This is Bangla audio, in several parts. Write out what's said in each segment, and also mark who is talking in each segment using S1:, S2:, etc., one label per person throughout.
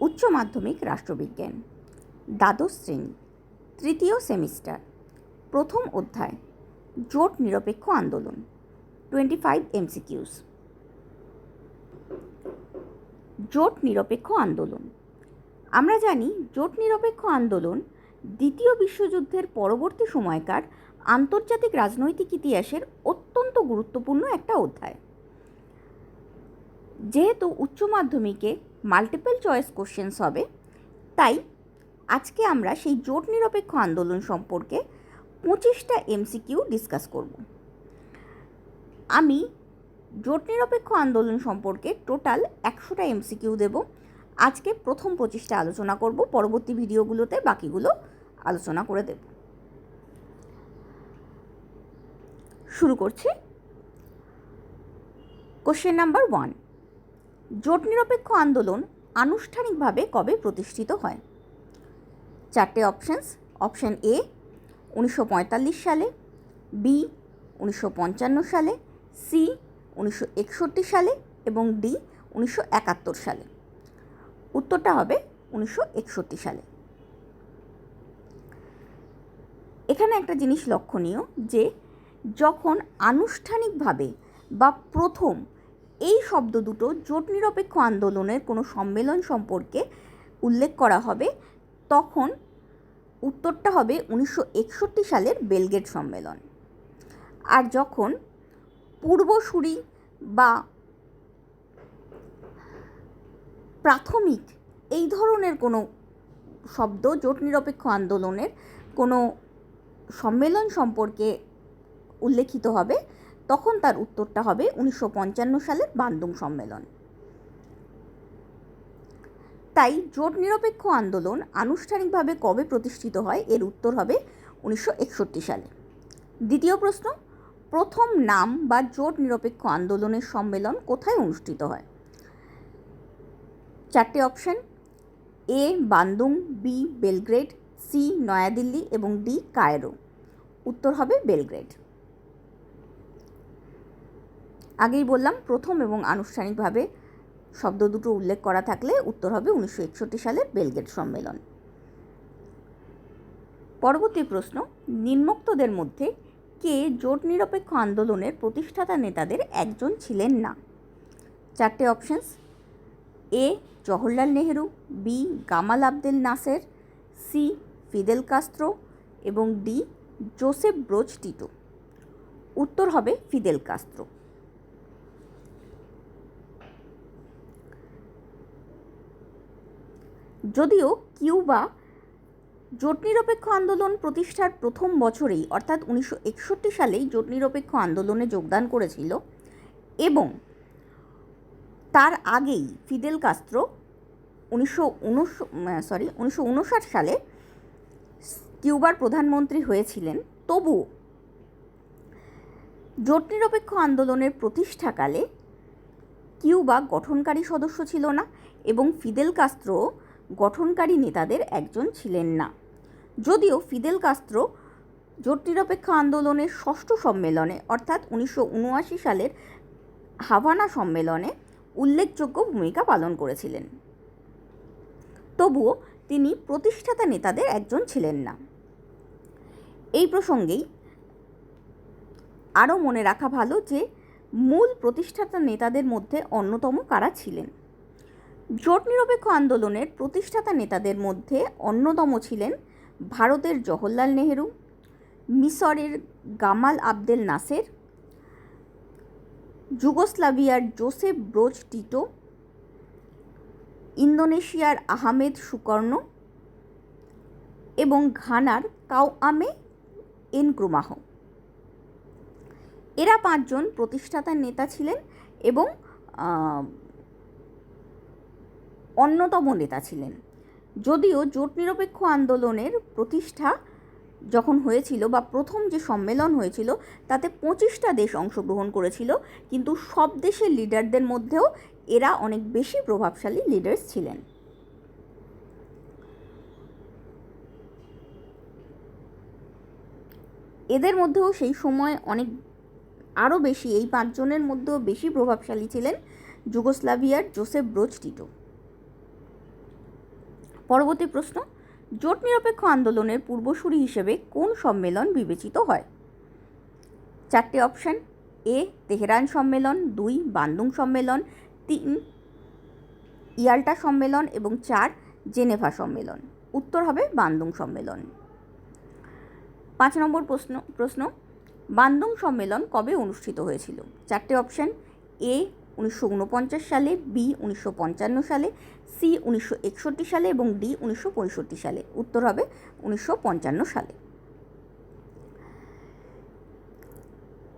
S1: উচ্চ মাধ্যমিক রাষ্ট্রবিজ্ঞান। দ্বাদশ শ্রেণি, তৃতীয় সেমিস্টার, প্রথম অধ্যায়, জোট নিরপেক্ষ আন্দোলন, টোয়েন্টি ফাইভ এমসিকিউস জোট নিরপেক্ষ আন্দোলন। আমরা জানি জোট নিরপেক্ষ আন্দোলন দ্বিতীয় বিশ্বযুদ্ধের পরবর্তী সময়কার আন্তর্জাতিক রাজনৈতিক ইতিহাসের অত্যন্ত গুরুত্বপূর্ণ একটা অধ্যায়। যেহেতু উচ্চ মাধ্যমিকে মাল্টিপল চয়েস কোশ্চেন্স হবে। তাই আজকে আমরা সেই জোট নিরপেক্ষ আন্দোলন সম্পর্কে পঁচিশটা এমসিকিউ ডিসকাস করব। আমি জোট নিরপেক্ষ আন্দোলন সম্পর্কে টোটাল একশোটা এমসিকিউ দেব। আজকে প্রথম পঁচিশটা আলোচনা করব, পরবর্তী ভিডিওগুলোতে বাকিগুলো আলোচনা করে দেব। শুরু করছি। কোশ্চেন নাম্বার ওয়ান জোট নিরপেক্ষ আন্দোলন আনুষ্ঠানিকভাবে কবে প্রতিষ্ঠিত হয়? চারটে অপশানস অপশান এ উনিশশো পঁয়তাল্লিশ সালে বি উনিশশো পঞ্চান্ন সালে সি উনিশশো একষট্টি সালে এবং ডি উনিশশো একাত্তর সালে। উত্তরটা হবে উনিশশো একষট্টি সালে। এখানে একটা জিনিস লক্ষণীয় যে যখন আনুষ্ঠানিকভাবে বা প্রথম এই শব্দ দুটো জোট নিরপেক্ষ আন্দোলনের কোনো সম্মেলন সম্পর্কে উল্লেখ করা হবে। তখন উত্তরটা হবে উনিশশো একষট্টি সালের বেলগেট সম্মেলন। আর যখন পূর্বসূরি বা প্রাথমিক এই ধরনের কোনো শব্দ, জোট নিরপেক্ষ আন্দোলনের কোনো সম্মেলন সম্পর্কে উল্লেখিত হবে তখন তার উত্তরটা হবে উনিশশো সালের বান্দুং সম্মেলন। তাই জোট নিরপেক্ষ আন্দোলন আনুষ্ঠানিকভাবে কবে প্রতিষ্ঠিত হয় এর উত্তর হবে উনিশশো একষট্টি সালে। দ্বিতীয় প্রশ্ন, প্রথম নাম বা জোট নিরপেক্ষ আন্দোলনের সম্মেলন কোথায় অনুষ্ঠিত হয়? চারটে option, A Bandung, B Belgrade, C New Delhi এবং ডি কায়রো। উত্তর হবে বেলগ্রেড। আগেই বললাম, প্রথম এবং আনুষ্ঠানিকভাবে শব্দ দুটো উল্লেখ করা থাকলে উত্তর হবে উনিশশো একষট্টি সালের বেলগেট সম্মেলন। পরবর্তী প্রশ্ন, নিম্নোক্তদের মধ্যে কে জোট নিরপেক্ষ আন্দোলনের প্রতিষ্ঠাতা নেতাদের একজন ছিলেন না? চারটে options A Jawaharlal Nehru, B Gamal Abdel Nasser, C Fidel Castro এবং ডি জোসেফ ব্রোজ টিটো। উত্তর হবে ফিদেল কাস্ত্রো। যদিও কিউবা জোট নিরপেক্ষ আন্দোলন প্রতিষ্ঠার প্রথম বছরেই, অর্থাৎ উনিশশো একষট্টি সালেই জোট নিরপেক্ষ আন্দোলনে যোগদান করেছিল এবং তার আগেই ফিদেল কাস্ত্রো উনিশশো সরি উনিশশো উনষাট সালে কিউবার প্রধানমন্ত্রী হয়েছিলেন। তবু জোট নিরপেক্ষ আন্দোলনের প্রতিষ্ঠাকালে কিউবা গঠনকারী সদস্য ছিল না এবং ফিদেল কাস্ত্রো গঠনকারী নেতাদের একজন ছিলেন না। যদিও ফিদেল কাস্ত্রো জোট নিরপেক্ষ আন্দোলনের ষষ্ঠ সম্মেলনে, অর্থাৎ উনিশশো উনআশি সালের হাভানা সম্মেলনে উল্লেখযোগ্য ভূমিকা পালন করেছিলেন। তবুও তিনি প্রতিষ্ঠাতা নেতাদের একজন ছিলেন না। এই প্রসঙ্গেই আরও মনে রাখা ভালো যে, মূল প্রতিষ্ঠাতা নেতাদের মধ্যে অন্যতম কারা ছিলেন? জোট নিরপেক্ষ আন্দোলনের প্রতিষ্ঠাতা নেতাদের মধ্যে অন্যতম ছিলেন ভারতের জওহরলাল নেহেরু, মিসরের গামাল আবদেল নাসের, যুগোস্লাভিয়ার জোসেফ ব্রোজ টিটো, ইন্দোনেশিয়ার আহমেদ সুকর্ণ এবং ঘানার কাউআমে এনক্রুমাহ। এরা পাঁচজন প্রতিষ্ঠাতার নেতা ছিলেন এবং অন্যতম নেতা ছিলেন। যদিও জোট নিরপেক্ষ আন্দোলনের প্রতিষ্ঠা যখন হয়েছিল বা প্রথম যে সম্মেলন হয়েছিল, তাতে পঁচিশটা দেশ অংশগ্রহণ করেছিল, কিন্তু সব দেশের লিডারদের মধ্যেও এরা অনেক বেশি প্রভাবশালী লিডার্স ছিলেন। এদের মধ্যেও সেই সময় অনেক, আরও বেশি, এই পাঁচজনের মধ্যেও বেশি প্রভাবশালী ছিলেন যুগোস্লাভিয়ার জোসেফ ব্রোজ টিটো। পরবর্তী প্রশ্ন, জোট নিরপেক্ষ আন্দোলনের পূর্বসূরি হিসেবে কোন সম্মেলন বিবেচিত হয়? চারটে অপশান, এ, তেহরান সম্মেলন, দুই, বান্দুং সম্মেলন, তিন, ইয়াল্টা সম্মেলন এবং চার, জেনেভা সম্মেলন। উত্তর হবে বান্দুং সম্মেলন। পাঁচ নম্বর প্রশ্ন প্রশ্ন, বান্দুং সম্মেলন কবে অনুষ্ঠিত হয়েছিল? চারটে অপশান, এ উনিশশো উনপঞ্চাশ সালে, বি উনিশশো পঞ্চান্ন সালে, সি উনিশশো একষট্টি সালে এবং ডি উনিশশো পঁয়ষট্টি সালে। উত্তর হবে উনিশশো পঞ্চান্ন সালে।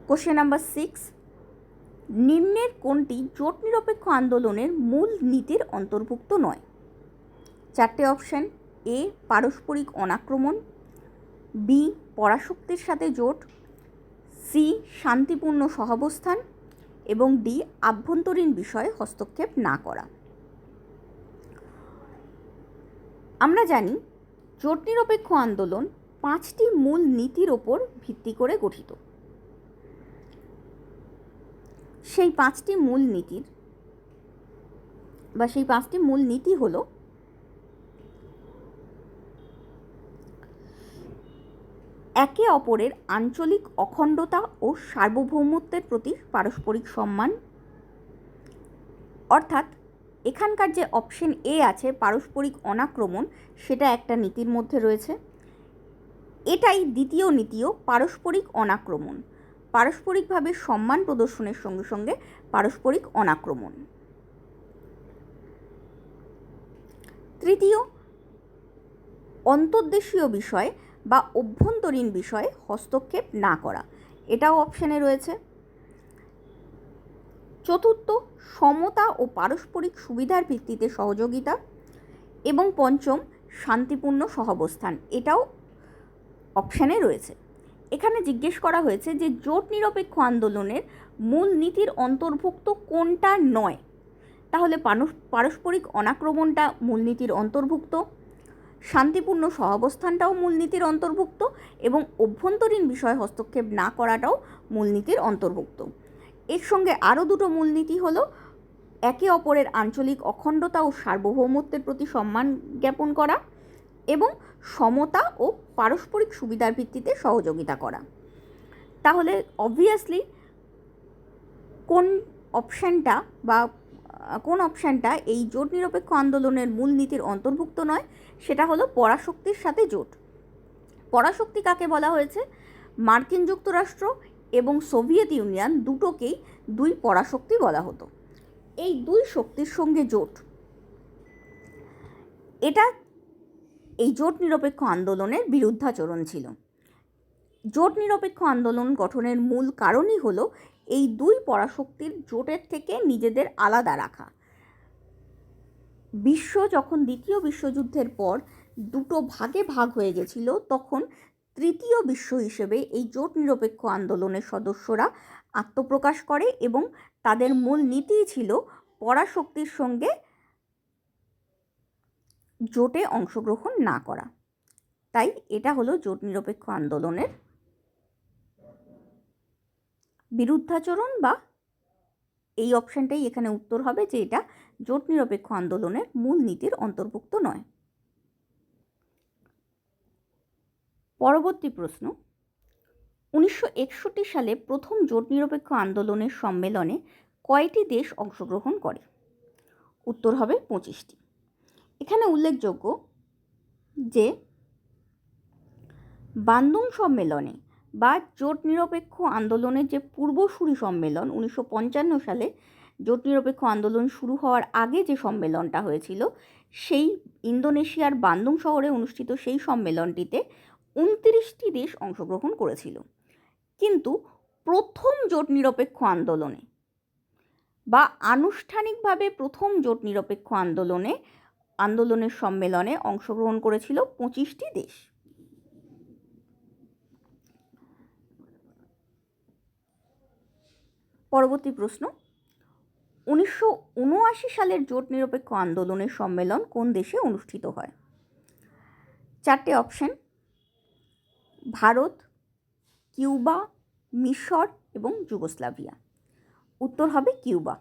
S1: কোশ্চেন নাম্বার সিক্স নিম্নের কোনটি জোট নিরপেক্ষ আন্দোলনের মূল নীতির অন্তর্ভুক্ত নয়? চারটে অপশান এ পারস্পরিক অনাক্রমণ বি পরাশক্তির সাথে জোট সি শান্তিপূর্ণ সহাবস্থান এবং ডি, আভ্যন্তরীণ বিষয়ে হস্তক্ষেপ না করা। আমরা জানি, জোট নিরপেক্ষ আন্দোলন পাঁচটি মূল নীতির ওপর ভিত্তি করে গঠিত। সেই পাঁচটি মূল নীতির বা সেই পাঁচটি মূল নীতি হলো একে অপরের আঞ্চলিক অখণ্ডতা ও সার্বভৌমত্বের প্রতি পারস্পরিক সম্মান। অর্থাৎ, এখানকার যে অপশন এ আছে, পারস্পরিক অনাক্রমণ, সেটা একটা নীতির মধ্যে রয়েছে। এটাই দ্বিতীয় নীতিও পারস্পরিক অনাক্রমণ। পারস্পরিকভাবে সম্মান প্রদর্শনের সঙ্গে সঙ্গে পারস্পরিক অনাক্রমণ। তৃতীয়, অন্তর্দেশীয় বিষয় বা অভ্যন্তরীণ বিষয়ে হস্তক্ষেপ না করা। এটাও অপশানে রয়েছে। চতুর্থ, সমতা ও পারস্পরিক সুবিধার ভিত্তিতে সহযোগিতা এবং পঞ্চম, শান্তিপূর্ণ সহাবস্থান। এটাও অপশানে রয়েছে। এখানে জিজ্ঞেস করা হয়েছে যে জোট নিরপেক্ষ আন্দোলনের মূল নীতির অন্তর্ভুক্ত কোনটা নয়? তাহলে পারস্পরিক অনাক্রমণটা মূলনীতির অন্তর্ভুক্ত। শান্তিপূর্ণ সহাবস্থানটাও মূলনীতির অন্তর্ভুক্ত এবং অভ্যন্তরীণ বিষয়ে হস্তক্ষেপ না করাটাও মূলনীতির অন্তর্ভুক্ত। এর সঙ্গে আরও দুটো মূলনীতি হলো, একে অপরের আঞ্চলিক অখণ্ডতা ও সার্বভৌমত্বের প্রতি সম্মান জ্ঞাপন করা এবং সমতা ও পারস্পরিক সুবিধার ভিত্তিতে সহযোগিতা করা। তাহলে অবভিয়াসলি কোন অপশানটা বা কোন অপশানটা? এই জোট নিরপেক্ষ আন্দোলনের মূল নীতির অন্তর্ভুক্ত নয়, সেটা হলো পরাশক্তির সাথে জোট। পরাশক্তি কাকে বলা হয়েছে? মার্কিন যুক্তরাষ্ট্র এবং সোভিয়েত ইউনিয়ন দুটোকেই দুই পরাশক্তি বলা হতো। এই দুই শক্তির সঙ্গে জোট। এটা এই জোট নিরপেক্ষ আন্দোলনের বিরুদ্ধাচরণ ছিল। জোট নিরপেক্ষ আন্দোলন গঠনের মূল কারণই হলো এই দুই পরাশক্তির জোটের থেকে নিজেদের আলাদা রাখা। বিশ্ব যখন দ্বিতীয় বিশ্বযুদ্ধের পর দুটো ভাগে ভাগ হয়ে গেছিল, তখন তৃতীয় বিশ্ব হিসেবে এই জোট নিরপেক্ষ আন্দোলনের সদস্যরা আত্মপ্রকাশ করে এবং তাদের মূল নীতিই ছিল পরাশক্তির সঙ্গে জোটে অংশগ্রহণ না করা। তাই এটা হলো জোট নিরপেক্ষ আন্দোলনের বিরুদ্ধাচরণ বা এই অপশানটাই এখানে উত্তর হবে যে এটা জোট নিরপেক্ষ আন্দোলনের মূল নীতির অন্তর্ভুক্ত নয়। পরবর্তী প্রশ্ন। উনিশশো একষট্টি সালে প্রথম জোট নিরপেক্ষ আন্দোলনের সম্মেলনে কয়টি দেশ অংশগ্রহণ করে? উত্তর হবে পঁচিশটি। এখানে উল্লেখযোগ্য যে বান্দুং সম্মেলনে বা জোট নিরপেক্ষ আন্দোলনের যে পূর্বসূরি সম্মেলন উনিশশো পঞ্চান্ন সালে জোট নিরপেক্ষ আন্দোলন শুরু হওয়ার আগে যে সম্মেলনটা হয়েছিল, সেই ইন্দোনেশিয়ার বান্দুং শহরে অনুষ্ঠিত সেই সম্মেলনটিতে উনত্রিশটি দেশ অংশগ্রহণ করেছিল। কিন্তু প্রথম জোট নিরপেক্ষ আন্দোলনে বা আনুষ্ঠানিকভাবে প্রথম জোট নিরপেক্ষ আন্দোলনে, আন্দোলনের সম্মেলনে অংশগ্রহণ করেছিল পঁচিশটি দেশ। পরবর্তী প্রশ্ন। উনিশশো উনআশি সালের জোট নিরপেক্ষ আন্দোলনের সম্মেলন কোন দেশে অনুষ্ঠিত হয়? চারটে অপশন। ভারত, কিউবা, মিশর এবং যুগোস্লাভিয়া। উত্তর হবে কিউবা।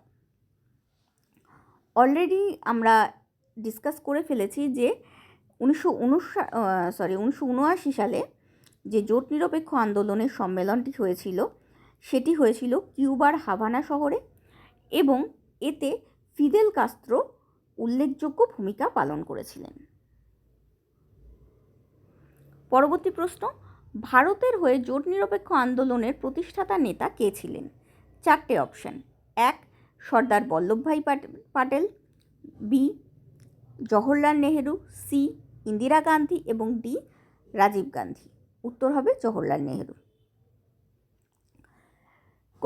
S1: অলরেডি আমরা ডিসকাস করে ফেলেছি যে উনিশশো সরি উনিশশো উনআশি সালে যে জোট নিরপেক্ষ আন্দোলনের সম্মেলনটি হয়েছিল সেটি হয়েছিল কিউবার হাভানা শহরে এবং এতে ফিদেল কাস্ত্রো উল্লেখযোগ্য ভূমিকা পালন করেছিলেন। পরবর্তী প্রশ্ন, ভারতের হয়ে জোট নিরপেক্ষ আন্দোলনের প্রতিষ্ঠাতা নেতা কে ছিলেন? চারটে অপশন। এক, সর্দার বল্লভভাই পাটেল। বি, জওহরলাল নেহেরু। সি, ইন্দিরা গান্ধী এবং ডি, রাজীব গান্ধী। উত্তর হবে Jawaharlal Nehru.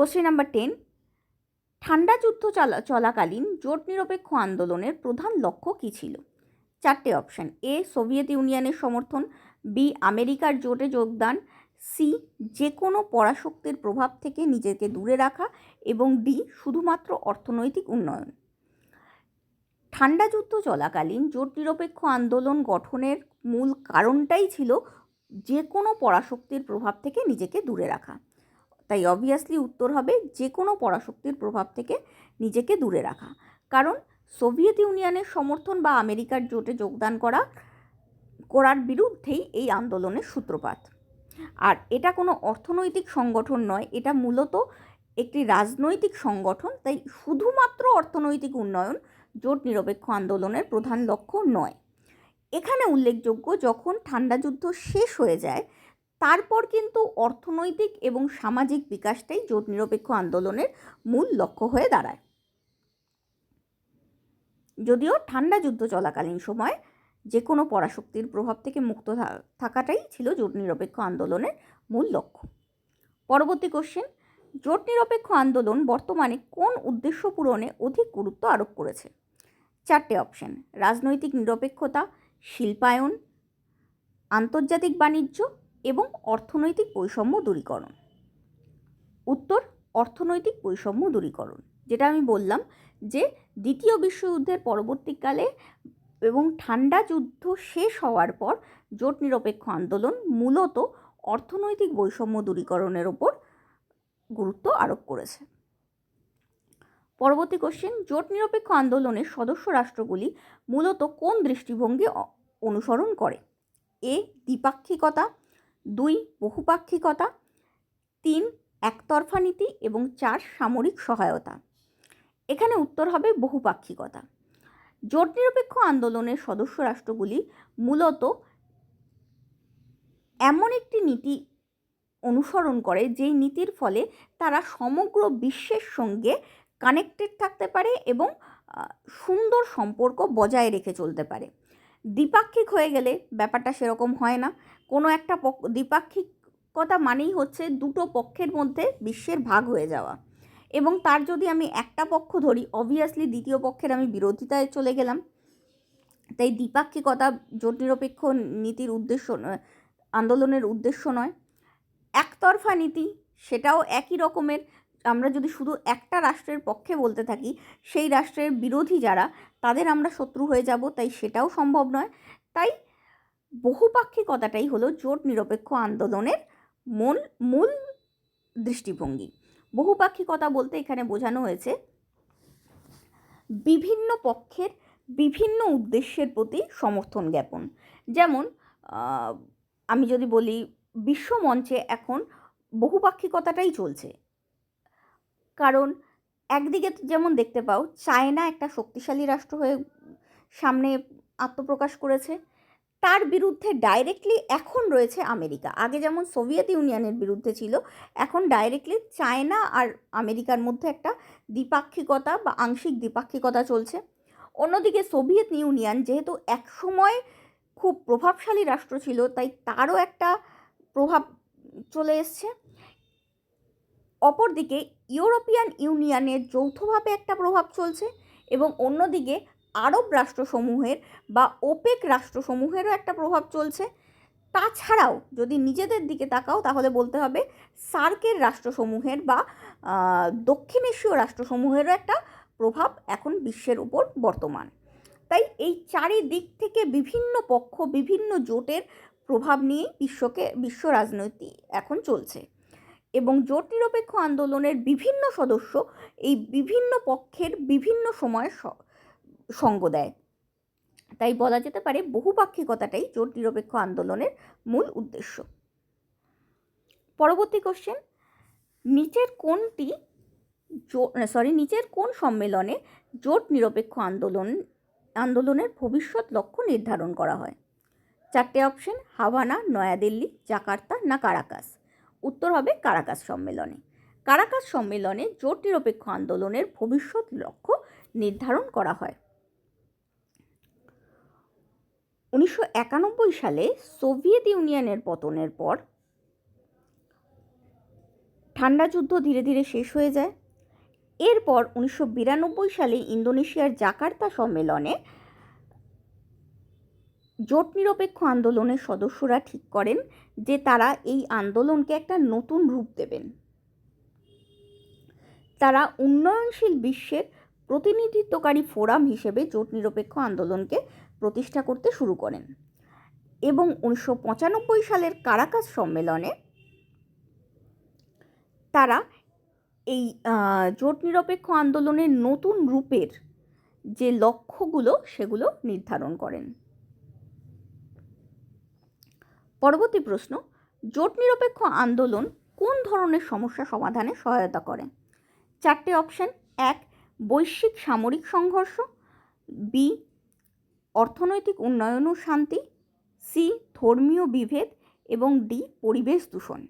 S1: Question number ten ঠান্ডা যুদ্ধ চলা, চলাকালীন জোট নিরপেক্ষ আন্দোলনের প্রধান লক্ষ্য কী ছিল? চারটে অপশান এ সোভিয়েত ইউনিয়নের সমর্থন বি আমেরিকার জোটে যোগদান সি যে কোনো পরাশক্তির প্রভাব থেকে নিজেকে দূরে রাখা এবং ডি শুধুমাত্র অর্থনৈতিক উন্নয়ন। ঠান্ডা যুদ্ধ চলাকালীন জোট নিরপেক্ষ আন্দোলন গঠনের মূল কারণটাই ছিল যে কোনো পরাশক্তির প্রভাব থেকে নিজেকে দূরে রাখা। তাই অবভিয়াসলি উত্তর হবে যে কোনো পরাশক্তির প্রভাব থেকে নিজেকে দূরে রাখা। কারণ সোভিয়েত ইউনিয়নের সমর্থন বা আমেরিকার জোটে যোগদান করা, করার বিরুদ্ধেই এই আন্দোলনের সূত্রপাত। আর এটা কোনো অর্থনৈতিক সংগঠন নয়, এটা মূলত একটি রাজনৈতিক সংগঠন, তাই শুধুমাত্র অর্থনৈতিক উন্নয়ন জোট নিরপেক্ষ আন্দোলনের প্রধান লক্ষ্য নয়। এখানে উল্লেখযোগ্য যখন ঠান্ডা যুদ্ধ শেষ হয়ে যায় তারপর কিন্তু অর্থনৈতিক এবং সামাজিক বিকাশটাই জোট নিরপেক্ষ আন্দোলনের মূল লক্ষ্য হয়ে দাঁড়ায়। যদিও ঠান্ডা যুদ্ধ চলাকালীন সময় যে কোনো পরাশক্তির প্রভাব থেকে মুক্ত থাকাটাই ছিল জোট নিরপেক্ষ আন্দোলনের মূল লক্ষ্য। পরবর্তী কোশ্চেন জোট নিরপেক্ষ আন্দোলন বর্তমানে কোন উদ্দেশ্য পূরণে অধিক গুরুত্ব আরোপ করেছে? চারটে অপশন রাজনৈতিক নিরপেক্ষতা, শিল্পায়ন, আন্তর্জাতিক বাণিজ্য এবং অর্থনৈতিক বৈষম্য দূরীকরণ। উত্তর, অর্থনৈতিক বৈষম্য দূরীকরণ, যেটা আমি বললাম যে দ্বিতীয় বিশ্বযুদ্ধের পরবর্তীকালে এবং ঠান্ডা যুদ্ধ শেষ হওয়ার পর জোট নিরপেক্ষ আন্দোলন মূলত অর্থনৈতিক বৈষম্য দূরীকরণের ওপর গুরুত্ব আরোপ করেছে। পরবর্তী কোশ্চেন জোট নিরপেক্ষ আন্দোলনের সদস্য রাষ্ট্রগুলি মূলত কোন দৃষ্টিভঙ্গি অনুসরণ করে? এ দ্বিপাক্ষিকতা দুই, বহুপাক্ষিকতা, তিন, একতরফা নীতি এবং চার, সামরিক সহায়তা। এখানে উত্তর হবে বহুপাক্ষিকতা। জোট নিরপেক্ষ আন্দোলনের সদস্য রাষ্ট্রগুলি মূলত এমন একটি নীতি অনুসরণ করে, যেই নীতির ফলে তারা সমগ্র বিশ্বের সঙ্গে কানেক্টেড থাকতে পারে এবং সুন্দর সম্পর্ক বজায় রেখে চলতে পারে। দ্বিপাক্ষিক হয়ে গেলে ব্যাপারটা সেরকম হয় না। কোনো একটা পক্ষ দ্বিপাক্ষিকতা মানেই হচ্ছে দুটো পক্ষের মধ্যে বিশ্বের ভাগ হয়ে যাওয়া। এবং তার যদি আমি একটা পক্ষ ধরি অবভিয়াসলি দ্বিতীয় পক্ষের আমি বিরোধিতায় চলে গেলাম। তাই দ্বিপাক্ষিকতা জোট নিরপেক্ষ নীতির উদ্দেশ্য আন্দোলনের উদ্দেশ্য নয়। একতরফা নীতি, সেটাও একই রকমের। আমরা যদি শুধু একটা রাষ্ট্রের পক্ষে বলতে থাকি, সেই রাষ্ট্রের বিরোধী যারা, তাদের আমরা শত্রু হয়ে যাব, তাই সেটাও সম্ভব নয়। তাই বহুপাক্ষিকতাটাই হলো জোট নিরপেক্ষ আন্দোলনের মূল মূল দৃষ্টিভঙ্গি। বহুপাক্ষিকতা বলতে এখানে বোঝানো হয়েছে, বিভিন্ন পক্ষের বিভিন্ন উদ্দেশ্যের প্রতি সমর্থন জ্ঞাপন। যেমন আমি যদি বলি, বিশ্বমঞ্চে এখন বহুপাক্ষিকতাটাই চলছে। কারণ একদিকে যেমন দেখতে পাও, চায়না একটা শক্তিশালী রাষ্ট্র হয়ে সামনে আত্মপ্রকাশ করেছে। তার বিরুদ্ধে ডাইরেক্টলি এখন রয়েছে আমেরিকা। আগে যেমন সোভিয়েত ইউনিয়নের বিরুদ্ধে ছিল, এখন ডাইরেক্টলি চায়না আর আমেরিকার মধ্যে একটা দ্বিপাক্ষিকতা বা আংশিক দ্বিপাক্ষিকতা চলছে। অন্যদিকে সোভিয়েত ইউনিয়ন যেহেতু একসময় খুব প্রভাবশালী রাষ্ট্র ছিল, তাই তারও একটা প্রভাব চলে এসছে। অপরদিকে ইউরোপিয়ান ইউনিয়নের যৌথভাবে একটা প্রভাব চলছে এবং অন্যদিকে আরব রাষ্ট্রসমূহের বা ওপেক রাষ্ট্রসমূহেরও একটা প্রভাব চলছে। তাছাড়াও যদি নিজেদের দিকে তাকাও, তাহলে বলতে হবে সার্কের রাষ্ট্রসমূহের বা দক্ষিণ এশীয় রাষ্ট্রসমূহেরও একটা প্রভাব এখন বিশ্বের উপর বর্তমান। তাই এই চারিদিক থেকে বিভিন্ন পক্ষ, বিভিন্ন জোটের প্রভাব নিয়েই বিশ্বকে, বিশ্ব রাজনীতি এখন চলছে। এবং জোট নিরপেক্ষ আন্দোলনের বিভিন্ন সদস্য এই বিভিন্ন পক্ষের বিভিন্ন সময়ে সঙ্গ দেয়। তাই বলা যেতে পারে বহুপাক্ষিকতাটাই জোট নিরপেক্ষ আন্দোলনের মূল উদ্দেশ্য। পরবর্তী কোশ্চেন নিচের কোনটি সরি নিচের কোন সম্মেলনে জোট নিরপেক্ষ আন্দোলন, আন্দোলনের ভবিষ্যৎ লক্ষ্য নির্ধারণ করা হয়? চারটে অপশন হাভানা, নয়াদিল্লি, জাকার্তা না কারাকাস? উত্তর হবে কারাকাস সম্মেলনে। কারাকাস সম্মেলনে জোট নিরপেক্ষ আন্দোলনের ভবিষ্যৎ লক্ষ্য নির্ধারণ করা হয়। উনিশশো একানব্বই সালে সোভিয়েত ইউনিয়নের পতনের পর ঠান্ডা যুদ্ধ ধীরে ধীরে শেষ হয়ে যায়। এরপর উনিশশো বিরানব্বই সালে ইন্দোনেশিয়ার জাকার্তা সম্মেলনে জোট নিরপেক্ষ আন্দোলনের সদস্যরা ঠিক করেন যে তারা এই আন্দোলনকে একটা নতুন রূপ দেবেন। তারা উন্নয়নশীল বিশ্বের প্রতিনিধিত্বকারী ফোরাম হিসেবে জোট নিরপেক্ষ আন্দোলনকে প্রতিষ্ঠা করতে শুরু করেন এবং উনিশশো পঁচানব্বই সালের কারাকাস সম্মেলনে তারা এই জোট নিরপেক্ষ আন্দোলনের নতুন রূপের যে লক্ষ্যগুলো সেগুলো নির্ধারণ করেন। পরবর্তী প্রশ্ন, জোট নিরপেক্ষ আন্দোলন কোন ধরনের সমস্যা সমাধানে সহায়তা করে? চারটে অপশান এক, বৈশ্বিক সামরিক সংঘর্ষ বি অর্থনৈতিক উন্নয়ন ও শান্তি সি ধর্মীয় বিভেদ এবং ডি পরিবেশ দূষণ।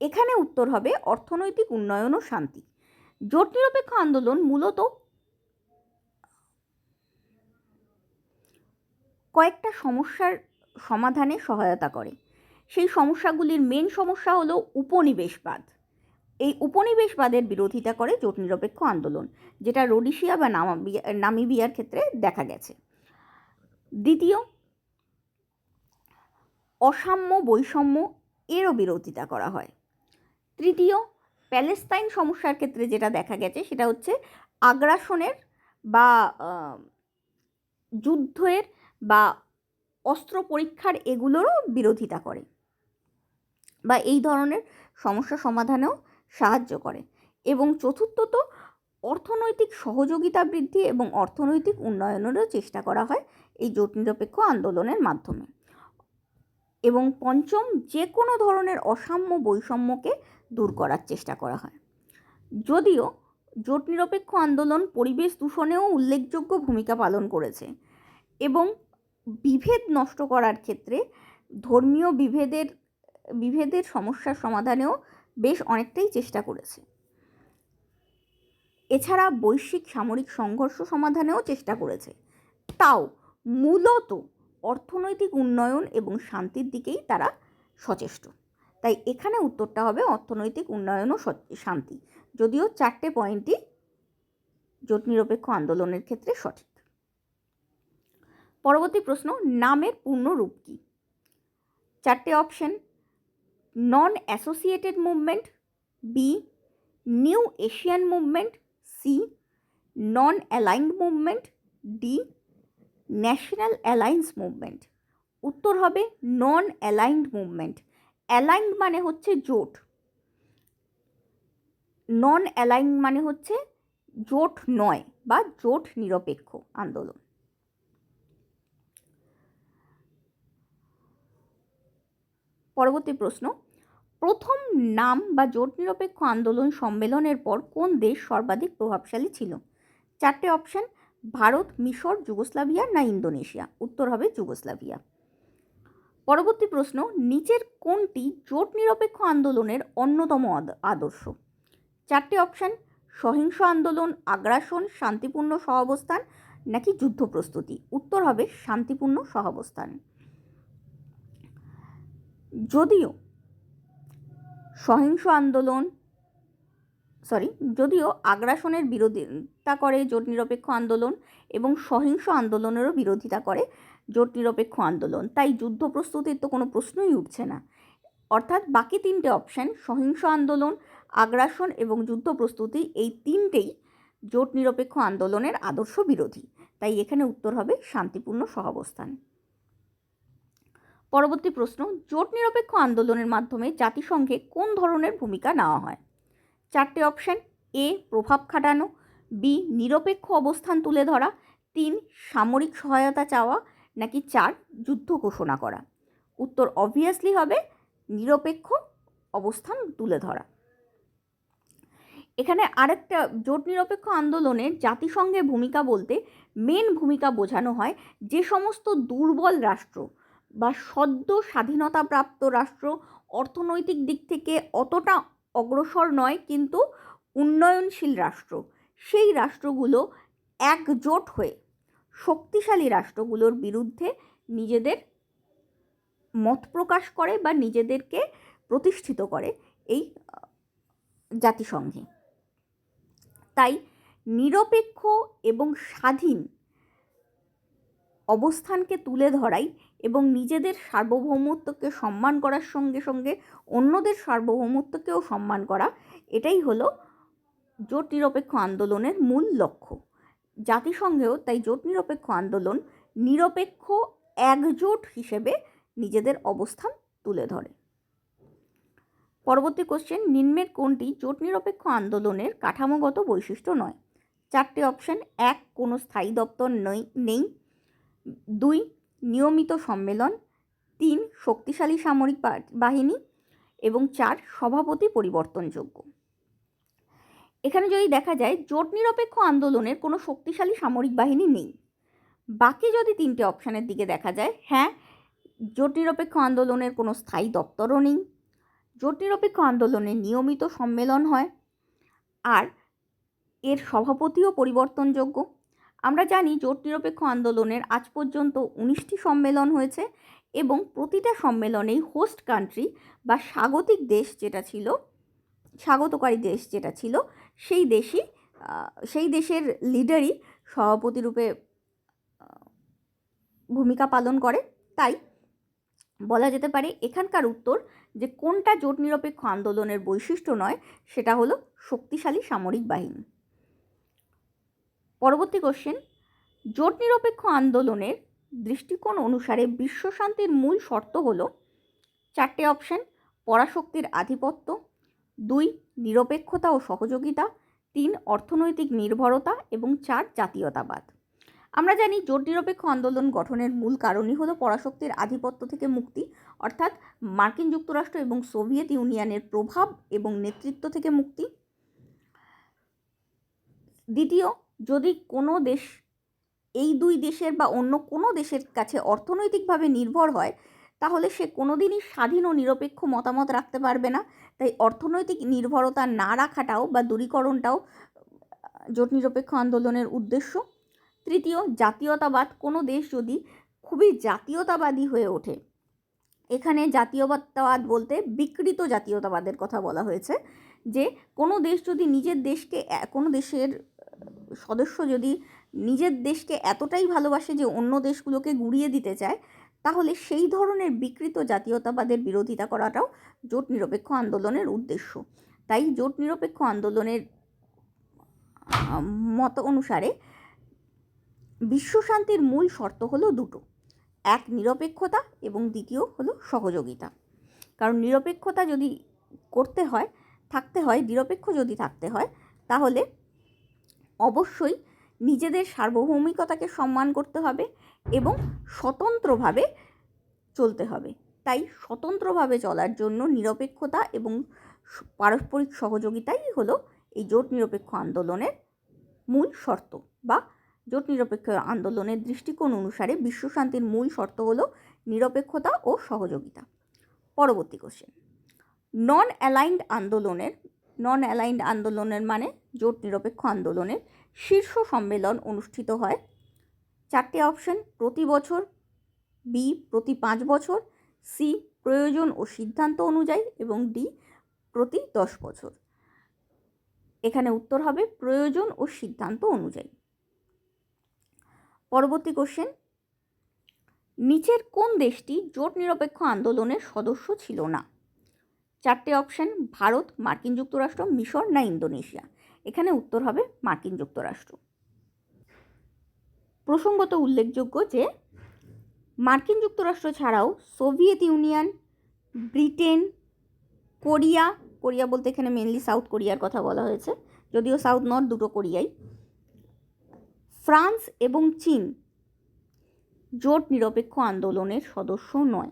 S1: এখানে উত্তর হবে অর্থনৈতিক উন্নয়ন ও শান্তি। জোট নিরপেক্ষ আন্দোলন মূলত কয়েকটা সমস্যার সমাধানে সহায়তা করে। সেই সমস্যাগুলির মেন সমস্যা হলো উপনিবেশবাদ। এই উপনিবেশবাদের বিরোধিতা করে জোট নিরপেক্ষ আন্দোলন, যেটা রোডিশিয়া বা নামাবিয়া, নামিবিয়ার ক্ষেত্রে দেখা গেছে। দ্বিতীয়, অসাম্য বৈষম্য এরও বিরোধিতা করা হয়। তৃতীয়, প্যালেস্তাইন সমস্যার ক্ষেত্রে যেটা দেখা গেছে, সেটা হচ্ছে আগ্রাসনের বা যুদ্ধের বা অস্ত্র পরীক্ষার এগুলোরও বিরোধিতা করে বা এই ধরনের সমস্যা সমাধানেও সাহায্য করে। এবং চতুর্থত, অর্থনৈতিক সহযোগিতা বৃদ্ধি এবং অর্থনৈতিক উন্নয়নেরও চেষ্টা করা হয় এই জোট নিরপেক্ষ আন্দোলনের মাধ্যমে। এবং পঞ্চম যে কোনো ধরনের অসাম্য বৈষম্যকে দূর করার চেষ্টা করা হয়। যদিও জোট নিরপেক্ষ আন্দোলন পরিবেশ দূষণেও উল্লেখযোগ্য ভূমিকা পালন করেছে এবং বিভেদ নষ্ট করার ক্ষেত্রে ধর্মীয় বিভেদের বিভেদের সমস্যার সমাধানেও বেশ অনেকটাই চেষ্টা করেছে। এছাড়া বৈশ্বিক সামরিক সংঘর্ষ সমাধানেও চেষ্টা করেছে। তাও মূলত অর্থনৈতিক উন্নয়ন এবং শান্তির দিকেই তারা সচেষ্ট। তাই এখানে উত্তরটা হবে অর্থনৈতিক উন্নয়ন ও শান্তি। যদিও চারটে পয়েন্টই জোট নিরপেক্ষ আন্দোলনের ক্ষেত্রে সঠিক। পরবর্তী প্রশ্ন, নামের পূর্ণ রূপ কী? চারটে option non associated movement B new Asian movement C non aligned movement D national alliance movement উত্তর হবে নন অ্যালাইন্ড মুভমেন্ট অ্যালাইন্ড মানে হচ্ছে জোট। নন অ্যালাইন্ড মানে হচ্ছে জোট নয় বা জোট নিরপেক্ষ আন্দোলন। পরবর্তী প্রশ্ন, প্রথম নাম বা জোট নিরপেক্ষ আন্দোলন সম্মেলনের পর কোন দেশ সর্বাধিক প্রভাবশালী ছিল? চারটে অপশান, ভারত, মিশর, যুগোস্লাভিয়া না ইন্দোনেশিয়া? উত্তর হবে যুগোস্লাভিয়া। পরবর্তী প্রশ্ন, নিচের কোনটি জোট নিরপেক্ষ আন্দোলনের অন্যতম আদর্শ? চারটে অপশান, সহিংস আন্দোলন, আগ্রাসন, শান্তিপূর্ণ সহাবস্থান নাকি যুদ্ধ প্রস্তুতি? উত্তর হবে শান্তিপূর্ণ সহাবস্থান। যদিও সহিংস আন্দোলন সরি যদিও আগ্রাসনের বিরোধিতা করে জোট নিরপেক্ষ আন্দোলন এবং সহিংস আন্দোলনেরও বিরোধিতা করে জোট নিরপেক্ষ আন্দোলন, তাই যুদ্ধ প্রস্তুতির তো কোনো প্রশ্নই উঠছে না। অর্থাৎ বাকি তিনটে অপশান সহিংস আন্দোলন, আগ্রাসন এবং যুদ্ধ প্রস্তুতি, এই তিনটেই জোট নিরপেক্ষ আন্দোলনের আদর্শ বিরোধী। তাই এখানে উত্তর হবে শান্তিপূর্ণ সহাবস্থান। পরবর্তী প্রশ্ন, জোট নিরপেক্ষ আন্দোলনের মাধ্যমে জাতিসংঘে কোন ধরনের ভূমিকা নেওয়া হয়? চারটে অপশান, এ, প্রভাব খাটানো, বি, নিরপেক্ষ অবস্থান তুলে ধরা, তিন, সামরিক সহায়তা চাওয়া, নাকি চার, যুদ্ধ ঘোষণা করা? উত্তর অবভিয়াসলি হবে, নিরপেক্ষ অবস্থান তুলে ধরা। এখানে আরেকটা, জোট নিরপেক্ষ আন্দোলনে জাতিসংঘের ভূমিকা বলতে মেন ভূমিকা বোঝানো হয় যে সমস্ত দুর্বল রাষ্ট্র বা সদ্য স্বাধীনতাপ্রাপ্ত রাষ্ট্র অর্থনৈতিক দিক থেকে অতটা অগ্রসর নয়, কিন্তু উন্নয়নশীল রাষ্ট্র। সেই রাষ্ট্রগুলো একজোট হয়ে শক্তিশালী রাষ্ট্রগুলোর বিরুদ্ধে নিজেদের মত প্রকাশ করে বা নিজেদেরকে প্রতিষ্ঠিত করে এই জাতিসংঘে। তাই নিরপেক্ষ এবং স্বাধীন অবস্থানকে তুলে ধরাই এবং নিজেদের সার্বভৌমত্বকে সম্মান করার সঙ্গে সঙ্গে অন্যদের সার্বভৌমত্বকেও সম্মান করা, এটাই হলো জোট নিরপেক্ষ আন্দোলনের মূল লক্ষ্য। জাতিসংঘেও তাই জোট নিরপেক্ষ আন্দোলন নিরপেক্ষ, একজোট হিসেবে নিজেদের অবস্থান তুলে ধরে। পরবর্তী কোশ্চেন নিম্নের কোনটি জোট নিরপেক্ষ আন্দোলনের কাঠামোগত বৈশিষ্ট্য নয়? চারটে অপশন এক, কোনো স্থায়ী দপ্তর নেই নেই। দুই নিয়মিত সম্মেলন, তিন শক্তিশালী সামরিক বাহিনী এবং চার সভাপতি পরিবর্তনযোগ্য। এখানে যদি দেখা যায়, জোট নিরপেক্ষ আন্দোলনের কোনো শক্তিশালী সামরিক বাহিনী নেই। বাকি যদি তিনটে অপশানের দিকে দেখা যায় হ্যাঁ জোট নিরপেক্ষ আন্দোলনের কোনো স্থায়ী দপ্তরও নেই। জোট নিরপেক্ষ আন্দোলনে নিয়মিত সম্মেলন হয়, আর এর সভাপতিও পরিবর্তনযোগ্য। আমরা জানি জোট নিরপেক্ষ আন্দোলনের আজ পর্যন্ত উনিশটি সম্মেলন হয়েছে এবং প্রতিটা সম্মেলনেই হোস্ট কান্ট্রি বা স্বাগতিক দেশ যেটা ছিল, স্বাগতকারী দেশ যেটা ছিল, সেই দেশই সেই দেশের লিডারই সভাপতি রূপে ভূমিকা পালন করে। তাই বলা যেতে পারে এখানকার উত্তর যে কোনটা জোট নিরপেক্ষ আন্দোলনের বৈশিষ্ট্য নয়, সেটা হলো শক্তিশালী সামরিক বাহিনী। পরবর্তী কোশ্চেন জোট নিরপেক্ষ আন্দোলনের দৃষ্টিকোণ অনুসারে বিশ্ব শান্তির মূল শর্ত হল, চারটে অপশন পরাশক্তির আধিপত্য, দুই, নিরপেক্ষতা ও সহযোগিতা, তিন, অর্থনৈতিক নির্ভরতা এবং চার, জাতীয়তাবাদ। আমরা জানি জোট নিরপেক্ষ আন্দোলন গঠনের মূল কারণই হলো পরাশক্তির আধিপত্য থেকে মুক্তি, অর্থাৎ মার্কিন যুক্তরাষ্ট্র এবং সোভিয়েত ইউনিয়নের প্রভাব এবং নেতৃত্ব থেকে মুক্তি। দ্বিতীয় যদি কোনো দেশ, এই দুই দেশের বা অন্য কোনো দেশের কাছে অর্থনৈতিকভাবে নির্ভর হয়, তাহলে সে কোনোদিনই স্বাধীন ও নিরপেক্ষ মতামত রাখতে পারবে না। তাই অর্থনৈতিক নির্ভরতা না রাখাটাও বা দূরীকরণটাও জোট নিরপেক্ষ আন্দোলনের উদ্দেশ্য। তৃতীয়, জাতীয়তাবাদ। কোনো দেশ যদি খুবই জাতীয়তাবাদী হয়ে ওঠে, এখানে জাতীয়তাবাদ বলতে বিকৃত জাতীয়তাবাদের কথা বলা হয়েছে, যে কোনো দেশ যদি নিজের দেশকে, কোনো দেশের সদস্য যদি নিজের দেশকে এতটাই ভালোবাসে যে অন্য দেশগুলোকে গুড়িয়ে দিতে চায়, তাহলে সেই ধরনের বিকৃত জাতীয়তাবাদের বিরোধিতা করাটাও জোট নিরপেক্ষ আন্দোলনের উদ্দেশ্য। তাই জোট নিরপেক্ষ আন্দোলনের মত অনুসারে বিশ্ব শান্তির মূল শর্ত হলো দুটো। এক, নিরপেক্ষতা এবং দ্বিতীয় হলো সহযোগিতা। কারণ নিরপেক্ষতা যদি করতে হয়, থাকতে হয়, নিরপেক্ষ যদি থাকতে হয়, তাহলে অবশ্যই নিজেদের সার্বভৌমিকতাকে সম্মান করতে হবে এবং স্বতন্ত্রভাবে চলতে হবে। তাই স্বতন্ত্রভাবে চলার জন্য নিরপেক্ষতা এবং পারস্পরিক সহযোগিতাই হলো এই জোট নিরপেক্ষ আন্দোলনের মূল শর্ত বা জোট নিরপেক্ষ আন্দোলনের দৃষ্টিকোণ অনুসারে বিশ্বশান্তির মূল শর্ত হলো নিরপেক্ষতা ও সহযোগিতা। পরবর্তী কোশ্চেন নন অ্যালাইন্ড আন্দোলনের নন অ্যালাইন্ড আন্দোলনের মানে জোট নিরপেক্ষ আন্দোলনের শীর্ষ সম্মেলন অনুষ্ঠিত হয়। চারটে অপশন, প্রতি বছর বি প্রতি পাঁচ বছর সি প্রয়োজন ও সিদ্ধান্ত অনুযায়ী এবং ডি প্রতি দশ বছর। এখানে উত্তর হবে প্রয়োজন ও সিদ্ধান্ত অনুযায়ী। পরবর্তী কোশ্চেন নিচের কোন দেশটি জোট নিরপেক্ষ আন্দোলনের সদস্য ছিল না? চারটে অপশান ভারত, মার্কিন যুক্তরাষ্ট্র, মিশর না ইন্দোনেশিয়া। এখানে উত্তর হবে মার্কিন যুক্তরাষ্ট্র। প্রসঙ্গত উল্লেখযোগ্য যে, মার্কিন যুক্তরাষ্ট্র ছাড়াও Soviet Union, Britain, Korea Korea বলতে এখানে মেনলি সাউথ কোরিয়ার কথা বলা হয়েছে, যদিও সাউথ নর্থ দুটো কোরিয়াই। ফ্রান্স এবং চীন জোট নিরপেক্ষ আন্দোলনের সদস্য নয়।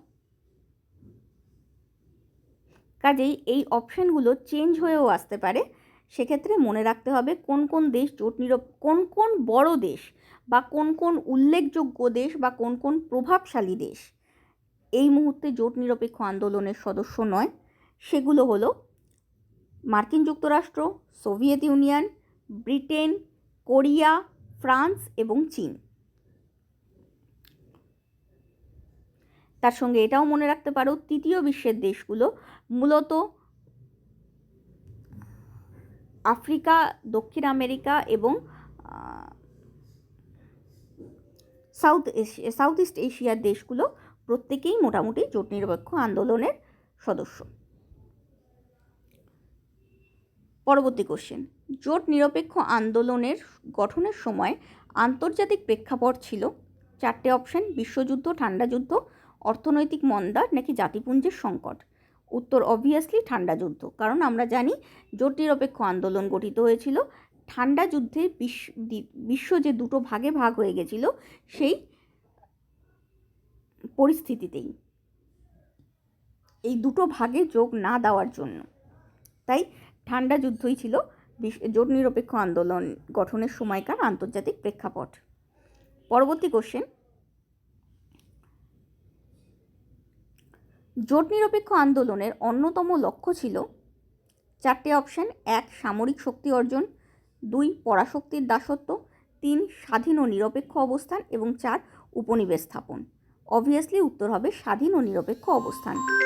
S1: কাজেই এই অপশানগুলো চেঞ্জ হয়েও আসতে পারে। সেক্ষেত্রে মনে রাখতে হবে কোন কোন দেশ জোট নিরপ কোন কোন বড় দেশ বা কোন কোন উল্লেখযোগ্য দেশ বা কোন কোন প্রভাবশালী দেশ। এই মুহূর্তে জোট নিরপেক্ষ আন্দোলনের সদস্য নয়। সেগুলো হলো মার্কিন যুক্তরাষ্ট্র, Soviet Union, Britain, Korea, France এবং চীন। তার সঙ্গে এটাও মনে রাখতে পারো, তৃতীয় বিশ্বের দেশগুলো মূলত আফ্রিকা, দক্ষিণ আমেরিকা এবং সাউথ এশিয়া সাউথ ইস্ট এশিয়ার দেশগুলো প্রত্যেকেই মোটামুটি জোট নিরপেক্ষ আন্দোলনের সদস্য। পরবর্তী কোশ্চেন জোট নিরপেক্ষ আন্দোলনের গঠনের সময় আন্তর্জাতিক প্রেক্ষাপট ছিল চারটে অপশন বিশ্বযুদ্ধ, ঠান্ডা যুদ্ধ অর্থনৈতিক মন্দা নাকি জাতিপুঞ্জের সংকট? উত্তর অবভিয়াসলি ঠান্ডা যুদ্ধ। কারণ আমরা জানি জোট নিরপেক্ষ আন্দোলন গঠিত হয়েছিল। ঠান্ডা যুদ্ধে বিশ্ব যে দুটো ভাগে ভাগ হয়ে গেছিল, সেই পরিস্থিতিতেই। এই দুটো ভাগে যোগ না দেওয়ার জন্য। তাই ঠান্ডা যুদ্ধই ছিল জোট নিরপেক্ষ আন্দোলন গঠনের সময়কার আন্তর্জাতিক প্রেক্ষাপট। পরবর্তী কোশ্চেন জোট নিরপেক্ষ আন্দোলনের অন্যতম লক্ষ্য ছিল চারটে অপশান, এক, সামরিক শক্তি অর্জন, দুই, পরাশক্তির দাসত্ব, তিন, স্বাধীন ও নিরপেক্ষ অবস্থান এবং চার, উপনিবেশ স্থাপন। অবভিয়াসলি উত্তর হবে স্বাধীন ও নিরপেক্ষ অবস্থান।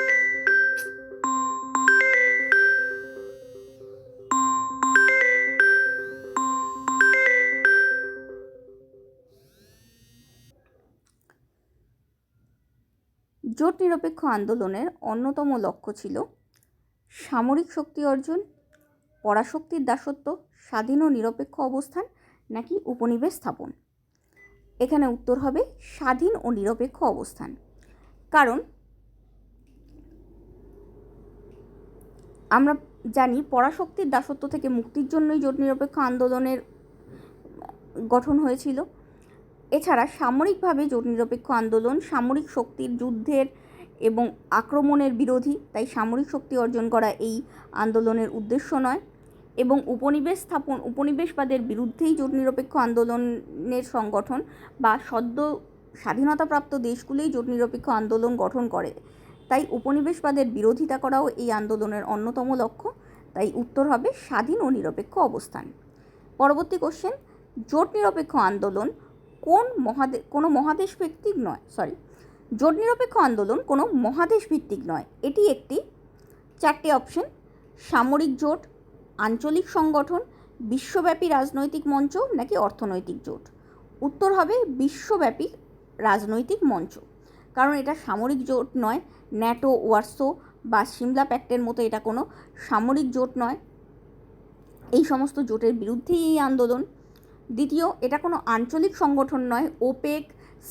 S1: জোট নিরপেক্ষ আন্দোলনের অন্যতম লক্ষ্য ছিল সামরিক শক্তি অর্জন, পরাশক্তির দাসত্ব, স্বাধীন ও নিরপেক্ষ অবস্থান নাকি উপনিবেশ স্থাপন। এখানে উত্তর হবে স্বাধীন ও নিরপেক্ষ অবস্থান। কারণ আমরা জানি পরাশক্তির দাসত্ব থেকে মুক্তির জন্যই জোট নিরপেক্ষ আন্দোলনের গঠন হয়েছিল। এছাড়া সামরিকভাবে জোট নিরপেক্ষ আন্দোলন, সামরিক শক্তির যুদ্ধের এবং আক্রমণের বিরোধী, তাই সামরিক শক্তি অর্জন করা এই আন্দোলনের উদ্দেশ্য নয়। এবং উপনিবেশ স্থাপন, উপনিবেশবাদের বিরুদ্ধেই জোট নিরপেক্ষ আন্দোলনের সংগঠন বা সদ্য স্বাধীনতাপ্রাপ্ত দেশগুলোই জোট নিরপেক্ষ আন্দোলন গঠন করে। তাই উপনিবেশবাদের বিরোধিতা করাও এই আন্দোলনের অন্যতম লক্ষ্য। তাই উত্তর হবে স্বাধীন ও নিরপেক্ষ অবস্থান। পরবর্তী কোশ্চেন জোট নিরপেক্ষ আন্দোলন কোন মহাদেশ কোনো মহাদেশ ভিত্তিক নয় সরি জোট নিরপেক্ষ আন্দোলন কোনো মহাদেশ ভিত্তিক নয়। এটি একটি চারটে অপশন সামরিক জোট, আঞ্চলিক সংগঠন, বিশ্বব্যাপী রাজনৈতিক মঞ্চ নাকি অর্থনৈতিক জোট। উত্তর হবে বিশ্বব্যাপী রাজনৈতিক মঞ্চ। কারণ এটা সামরিক জোট নয়, ন্যাটো, ওয়ার্সো বা সিমলা প্যাক্টের মতো এটা কোনো সামরিক জোট নয়। এই সমস্ত জোটের বিরুদ্ধেই এই আন্দোলন। দ্বিতীয়, এটা কোনো আঞ্চলিক সংগঠন নয়, ওপেক,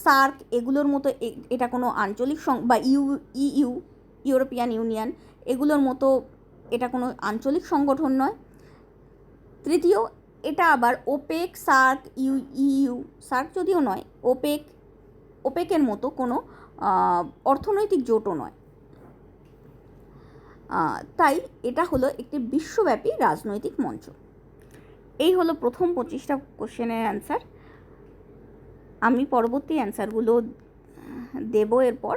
S1: সার্ক, এগুলোর মতো এটা কোনো আঞ্চলিক বা ইউ ইউ, ইউরোপিয়ান ইউনিয়ন, এগুলোর মতো এটা কোনো আঞ্চলিক সংগঠন নয়। তৃতীয়, এটা আবার OPEC, SAARC, U U, SAARC যদিও নয়, ওপেক, ওপেকের মতো কোনো অর্থনৈতিক জোটও নয়। তাই এটা হলো একটি বিশ্বব্যাপী রাজনৈতিক মঞ্চ। এই হলো প্রথম পঁচিশটা কোশ্চেনের অ্যান্সার আমি পরবর্তী অ্যান্সারগুলো দেব এরপর।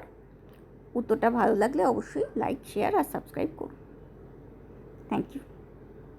S1: উত্তরটা ভালো লাগলে অবশ্যই লাইক শেয়ার আর সাবস্ক্রাইব করুন থ্যাংক ইউ